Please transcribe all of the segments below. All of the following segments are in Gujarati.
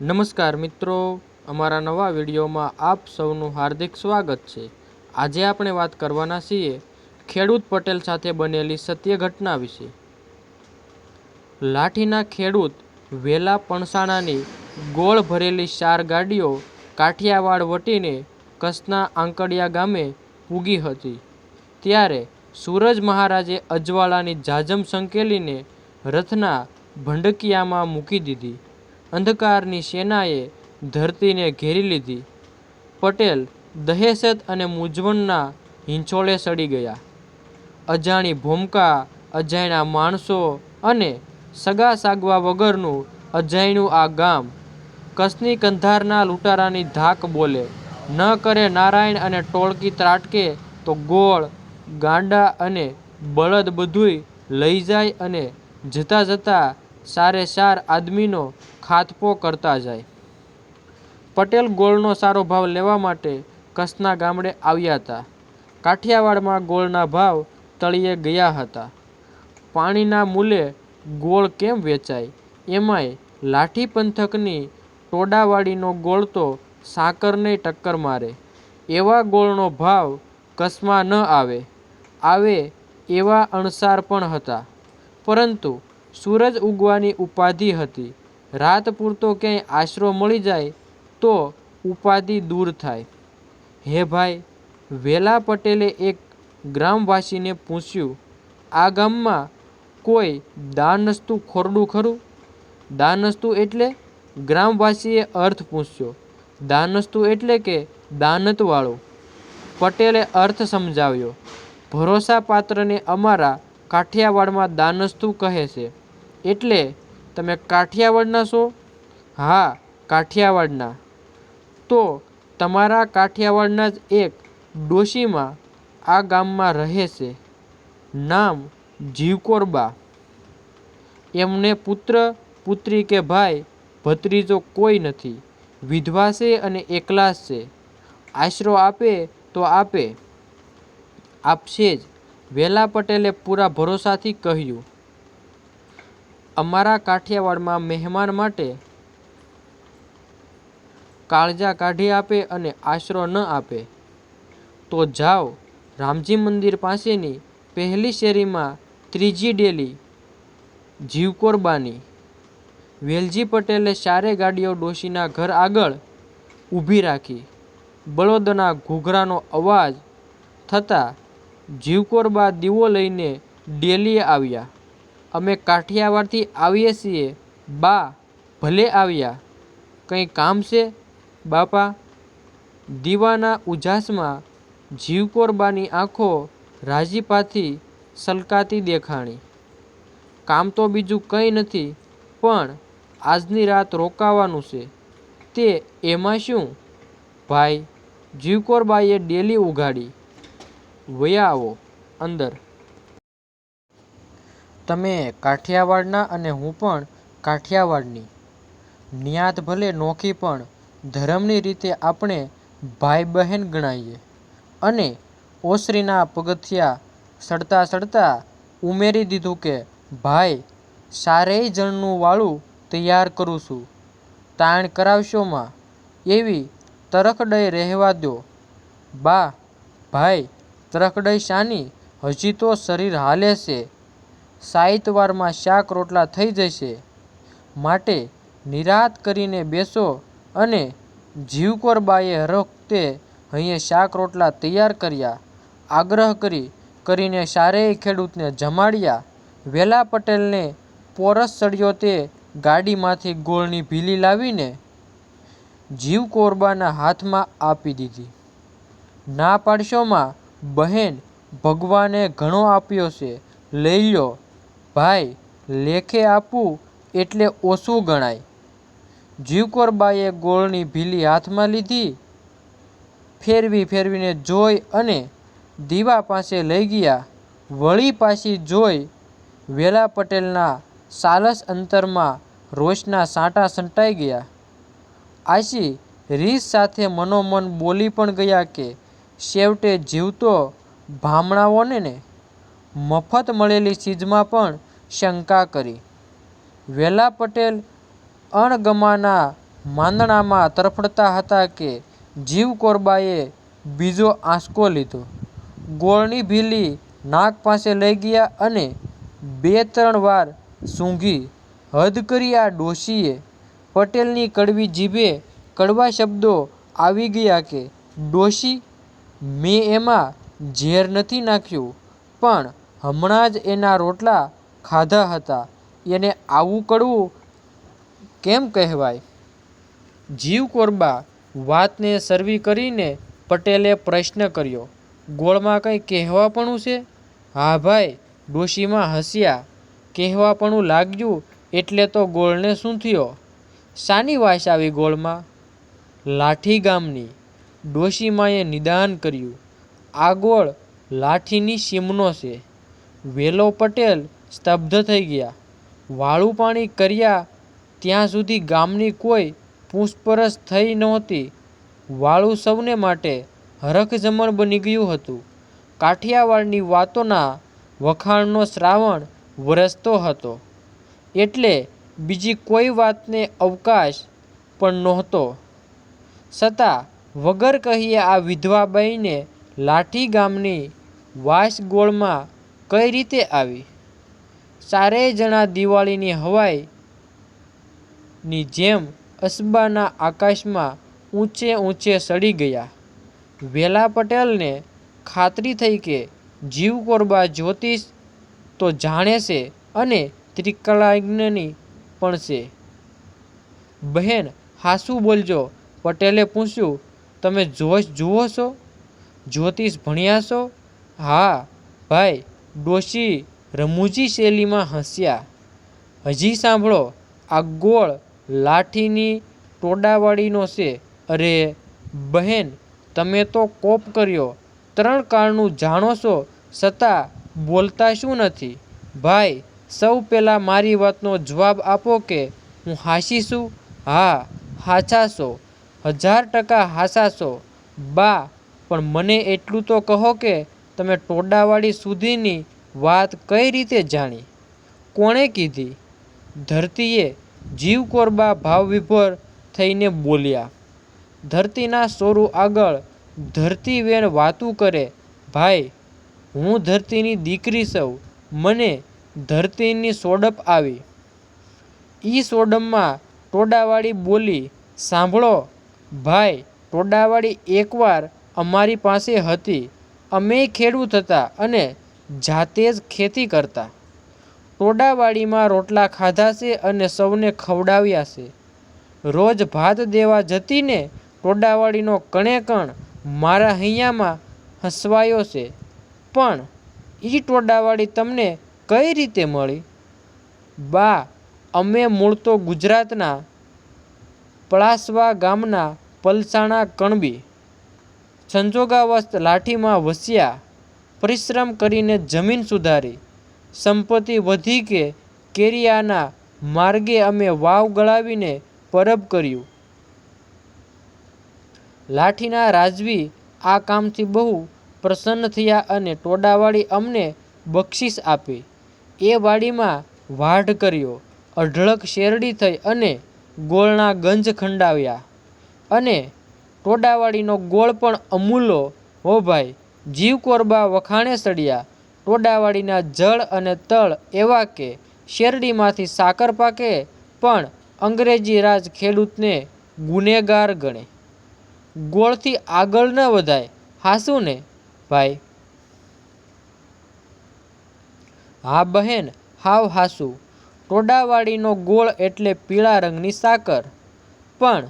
નમસ્કાર મિત્રો, અમારા નવા વિડીયોમાં આપ સૌનું હાર્દિક સ્વાગત છે. આજે આપણે વાત કરવાના છીએ ખેડૂત પટેલ સાથે બનેલી સત્ય ઘટના વિશે. લાઠીના ખેડૂત વેલા પણસાણાની ગોળ ભરેલી ચાર ગાડીઓ કાઠિયાવાડ વટીને કસના આંકડિયા ગામે પૂગી હતી. ત્યારે સૂરજ મહારાજે અજવાળાની જાજમ સંકેલીને રથના ભંડકિયામાં મૂકી દીધી. અંધકારની સેનાએ ધરતીને ઘેરી લીધી. પટેલ, દહેશત અને મૂંઝવણના હિંચોળે સડી ગયા. અજાણી ભૂમકા, અજાણ્યા માણસો અને સગા સાગવા વગરનું અજાણ્યું આ ગામ કસની કંધારના લૂંટારાની ધાક બોલે, ન કરે નારાયણ અને ટોળકી ત્રાટકે તો ગોળ, ગાંડા અને બળદ બધુંય લઈ જાય અને જતા જતા સારે સાર આદમીનો ખાતપો કરતા જાય. પટેલ ગોળનો સારો ભાવ લેવા માટે કસના ગામડે આવ્યા હતા. કાઠિયાવાડમાં ગોળના ભાવ તળિયે ગયા હતા. પાણીના મૂલે ગોળ કેમ વેચાય? એમાંય લાઠી પંથકની ટોડાવાડીનો ગોળ તો સાકરને ટક્કર મારે. એવા ગોળનો ભાવ કસમાં ન આવે. આવે એવા અણસાર પણ હતા. પરંતુ સૂરજ ઉગવાની ઉપાધિ હતી. રાત પૂરતો ક્યાંય આશરો મળી જાય, તો ઉપાધિ દૂર થાય. હે ભાઈ, વેલા પટેલે એક ગ્રામવાસીને પૂછ્યું, આ ગામમાં કોઈ દાનસ્તુ ખોરડું ખરું? દાનસ્તુ એટલે? ગ્રામવાસીએ અર્થ પૂછ્યો, દાનસ્તુ એટલે કે દાનતવાળો. પટેલે અર્થ સમજાવ્યો, ભરોસાપાત્રને અમારા કાઠિયાવાડમાં દાનસ્તુ કહે છે, એટલે તમે કાઠિયાવાડના છો? હા, કાઠિયાવાડના. તો તમારા કાઠિયાવાડના જ એક ડોશીમાં આ ગામમાં રહે છે. નામ જીવકોરબા. એમને પુત્ર, પુત્રી કે ભાઈ, ભત્રીજો કોઈ નથી. વિધવા છે અને એકલા છે. આશરો આપે તો આપે. આપશે જ. વેલા પટેલે પૂરા ભરોસાથી કહ્યું અમારા કાઠિયાવાડમાં મહેમાન માટે કાળજા કાઢી આપે અને આશરો ન આપે. તો જાઓ, રામજી મંદિર પાસેની પહેલી શેરીમાં ત્રીજી ડેલી જીવકોરબાની વેલજી પટેલે ચારે ગાડીઓ ડોશીના ઘર આગળ ઊભી રાખી. બળદના ઘૂઘરાનો અવાજ થતાં જીવકોરબા દીવો લઈને ડેલીએ આવ્યા. અમે કાઠિયાવાડથી આવીએ છીએ. બા, ભલે આવ્યા. કંઈ કામ છે? બાપા, દીવાના ઉજાસમાં જીવકોરબાની આંખો રાજીપાથી સલકાતી દેખાણી. કામ તો બીજું કંઈ નથી, પણ આજની રાત રોકાવાનું છે. તે એમાં શું? ભાઈ જીવકોરબાઈએ ડેલી ઉઘાડી. વયા આવો, અંદર. તમે કાઠિયાવાડના અને હું પણ કાઠિયાવાડની. નિયાત ભલે નોખી પણ ધર્મની રીતે આપણે ભાઈ બહેન ગણાઈએ અને ઓસરીના પગથિયા સડતા સડતા ઉમેરી દીધું કે, ભાઈ, સારેય જણનું વાળું તૈયાર કરું છું. તાણ કરાવશો માં? એવી તરખડઈ રહેવા દો બા, ભાઈ, તરખડઈ શાની? હજી તો શરીર હાલે છે. સાઈતવારમાં શાક રોટલા થઈ જશે. માટે નિરાંત કરીને બેસો અને જીવકોરબાએ હરખતે અહીંયા શાક રોટલા તૈયાર કર્યા. આગ્રહ કરી, કરીને સારેય ખેડૂતને જમાડ્યા. વેલા પટેલને પોરસ ચડ્યો તે ગાડીમાંથી ગોળની ભીલી લાવીને જીવકોરબાના હાથમાં આપી દીધી. ના પાડશોમાં બહેન ભગવાને ઘણો આપ્યો છે. લઈ લ્યો. ભાઈ, લેખે આપવું એટલે ઓછું ગણાય. જીવકોરબાએ ગોળની ભીલી હાથમાં લીધી. ફેરવી ફેરવીને જોઈ અને દીવા પાસે લઈ ગયા. વળી પાછી જોઈ વેલા પટેલના સાલસ અંતરમાં રોષના સાંટા સંટાઈ ગયા. આશી રીસ સાથે મનોમન બોલી પણ ગયા કે છેવટે જીવતો ભામણાઓને ને. મફત મળેલી ચીજમાં પણ શંકા કરી વેલા પટેલ અણગમાના માંદણામાં તરફડતા હતા કે જીવ કોરબાએ બીજો આંસકો લીધો. ગોળની ભીલી નાક પાસે લઈ ગયા અને બે ત્રણ વાર સૂંઘી. હદ કરી આ ડોશીએ! પટેલની કડવી જીભે કડવા શબ્દો આવી ગયા કે, ડોશી! મેં એમાં ઝેર નથી નાખ્યું, પણ હમણાં જ એના રોટલા ખાધા હતા એને આવું કડવું કેમ કહેવાય? જીવ કોરબા વાતને સરવી કરીને પટેલે પ્રશ્ન કર્યો. ગોળમાં કંઈ કહેવાપણું છે? હા ભાઈ, ડોશીમાં હસ્યા. કહેવાપણું લાગ્યું એટલે તો ગોળને શું થયો? શાની વાસ આવી ગોળમાં? લાઠી ગામની. ડોશીમાએ નિદાન કર્યું. આ ગોળ લાઠીની સીમનો છે. વેલો પટેલ સ્તબ્ધ થઈ ગયા. વાળું પાણી કર્યા ત્યાં સુધી ગામની કોઈ પૂછપરછ થઈ નહોતી. વાળું સૌને માટે હરખજમણ બની ગયું હતું. કાઠિયાવાડની વાતોના વખાણનો શ્રાવણ વરસતો હતો એટલે બીજી કોઈ વાતને અવકાશ પણ નહોતો. છતાં વગર કહીએ આ વિધવા બાઈને લાઠી ગામની વાસ ગોળમાં કઈ રીતે આવી? ચારેય જણા દિવાળીની હવાઈની જેમ અસબાના આકાશમાં ઊંચે ઊંચે સડી ગયા. વેલા પટેલને ખાતરી થઈ કે જીવ કોરબા જ્યોતિષ તો જાણે છે અને ત્રિકલાજ્ઞની પણ છે. બહેન સાચું બોલજો, પટેલે પૂછ્યું. તમે જોશ જુઓ છો? જ્યોતિષ ભણ્યા છો? હા, ભાઈ ડોશી રમૂજી શૈલીમાં હસ્યા. હજી સાંભળો, આ ગોળ લાઠીની ટોડાવાળીનો છે. અરે, બહેન, તમે તો કોપ કર્યો. ત્રણ કાળનું જાણો છો છતાં બોલતા શું નથી? ભાઈ, સૌ પહેલાં મારી વાતનો જવાબ આપો કે હું હાસી છું? હા છો. હજાર ટકા હાસા છો બા, પણ મને એટલું તો કહો કે તમે ટોડાવાડી સુધીની વાત કઈ રીતે જાણી? કોણે કીધી? ધરતીએ જીવકોરબા ભાવવિભોર થઈને બોલ્યા. ધરતીના સોરું આગળ ધરતીવેણ વાતું કરે ભાઈ, હું ધરતીની દીકરી સૌ મને ધરતીની સોડપ આવી. ઈ સોડમમાં ટોડાવાળી બોલી, સાંભળો, ભાઈ, ટોડાવાળી એકવાર અમારી પાસે હતી. અમેય ખેડૂત હતા અને જાતે જ ખેતી કરતા. ટોડાવાડીમાં રોટલા ખાધા છે અને સૌને ખવડાવ્યા છે. રોજ ભાત દેવા જતીને ટોડાવાડીનો કણે કણ મારા હૈયામાં હસવાયો છે. પણ એ ટોડાવાડી તમને કઈ રીતે મળી? બા, અમે મૂળ તો ગુજરાતના પળાસવા ગામના પલસાણા કણબી. સંજોગવશ લાઠીમાં વસ્યા. પરિશ્રમ કરીને જમીન સુધારી. સંપત્તિ વધી કે કેરિયાના માર્ગે અમે વાવ ગળાવીને પરબ કર્યું. લાઠીના રાજવી આ કામથી બહુ પ્રસન્ન થયા અને ટોડાવાળી અમને બક્ષિસ આપી. એ વાડીમાં વાઢ કર્યો. અઢળક શેરડી થઈ અને ગોળના ગંજ ખંડાવ્યા. અને ટોડાવાડીનો ગોળ પણ અમૂલો હો ભાઈ, જીવ કોરબા વખાણે સળિયા ટોડાવાળીના જળ અને તળ એવા કે, શેરડીમાંથી સાકર પાકે, પણ અંગ્રેજી રાજ ખેડૂતને ગુનેગાર ગણે. ગોળથી આગળ ન વધાય, હાસું ને ભાઈ? હા બહેન, હાવ હાસું ટોડાવાળીનો ગોળ એટલે પીળા રંગની સાકર. પણ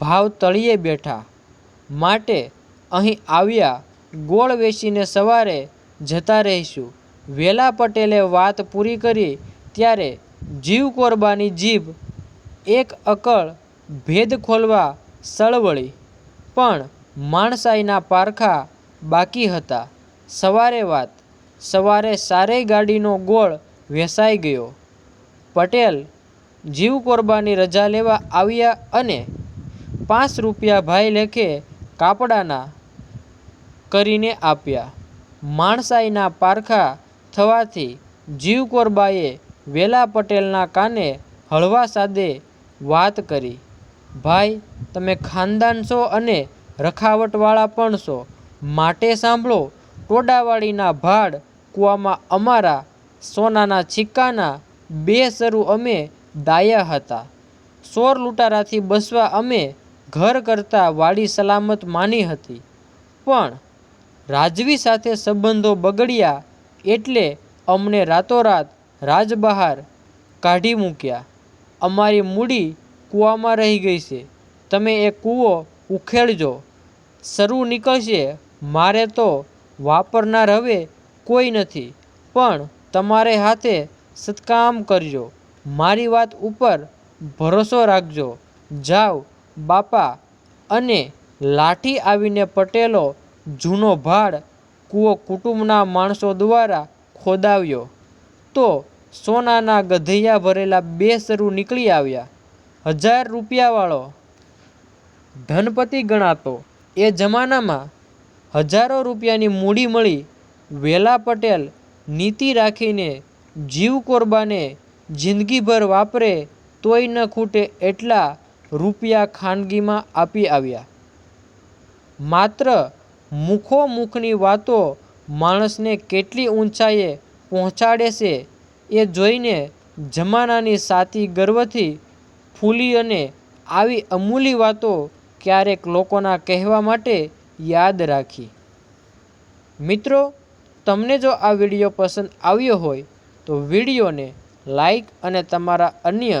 ભાવ તળિયે બેઠા. માટે અહીં આવ્યા, ગોળ વેચીને સવારે જતા રહીશું. વેલા પટેલે વાત પૂરી કરી, ત્યારે જીવ કોરબાની જીભ, એક અકળ, ભેદ ખોલવા સળવળી પણ માણસાઈના પારખા બાકી હતા. સવારે વાત. સવારે સારેય ગાડીનો ગોળ વેસાઈ ગયો. પટેલ જીવ કોરબાની રજા લેવા આવ્યા અને પાંચ રૂપિયા ભાઈ લેખે કાપડાના કરીને આપ્યા. માણસાઈના પારખા થવાથી જીવકોરબાએ વેલા પટેલના કાને હળવા સાદે વાત કરી. ભાઈ, તમે ખાનદાન છો અને રખાવટવાળા પણ છો. માટે સાંભળો, ટોડાવાળીના ભાડ કૂવામાં અમારા સોનાના સિક્કાના બે સરુ અમે દાયા હતા. ચોર લૂંટારાથી બસવા અમે ઘર કરતાં વાડી સલામત માની હતી. પણ રાજવી સાથે સંબંધો બગડ્યા એટલે અમને રાતોરાત રાજ બહાર કાઢી મૂક્યા. અમારી મૂડી કૂવામાં રહી ગઈ છે. તમે એ કૂવો ઉખેડજો. શરૂ નીકળશે. મારે તો વાપરનાર હવે કોઈ નથી. પણ તમારે હાથે સત્કામ કરજો. મારી વાત ઉપર ભરોસો રાખજો. જાઓ બાપા અને લાઠી આવીને પટેલો જૂનો ભાડ કૂવો કુટુંબના માણસો દ્વારા ખોદાવ્યો. તો સોનાના ગધૈયા ભરેલા બે સરુ નીકળી આવ્યા. હજાર રૂપિયાવાળો ધનપતિ ગણાતો. એ જમાનામાં હજારો રૂપિયાની મૂડી મળી વેલા પટેલ નીતિ રાખીને જીવ કોરબાને જિંદગીભર વાપરે તોય ન ખૂટે એટલા રૂપિયા ખાનગીમાં આપી આવ્યા. માત્ર મુખો મુખની વાતો માણસને કેટલી ઊંચાઈએ પહોંચાડે છે એ જોઈને જમાનાની સાતી ગર્વથી ફૂલી અને આવી અમૂલી વાતો ક્યારેક લોકોના કહેવા માટે યાદ રાખી. મિત્રો, તમને જો આ વીડિયો પસંદ આવ્યો હોય તો વિડીયોને લાઈક અને તમારા અન્ય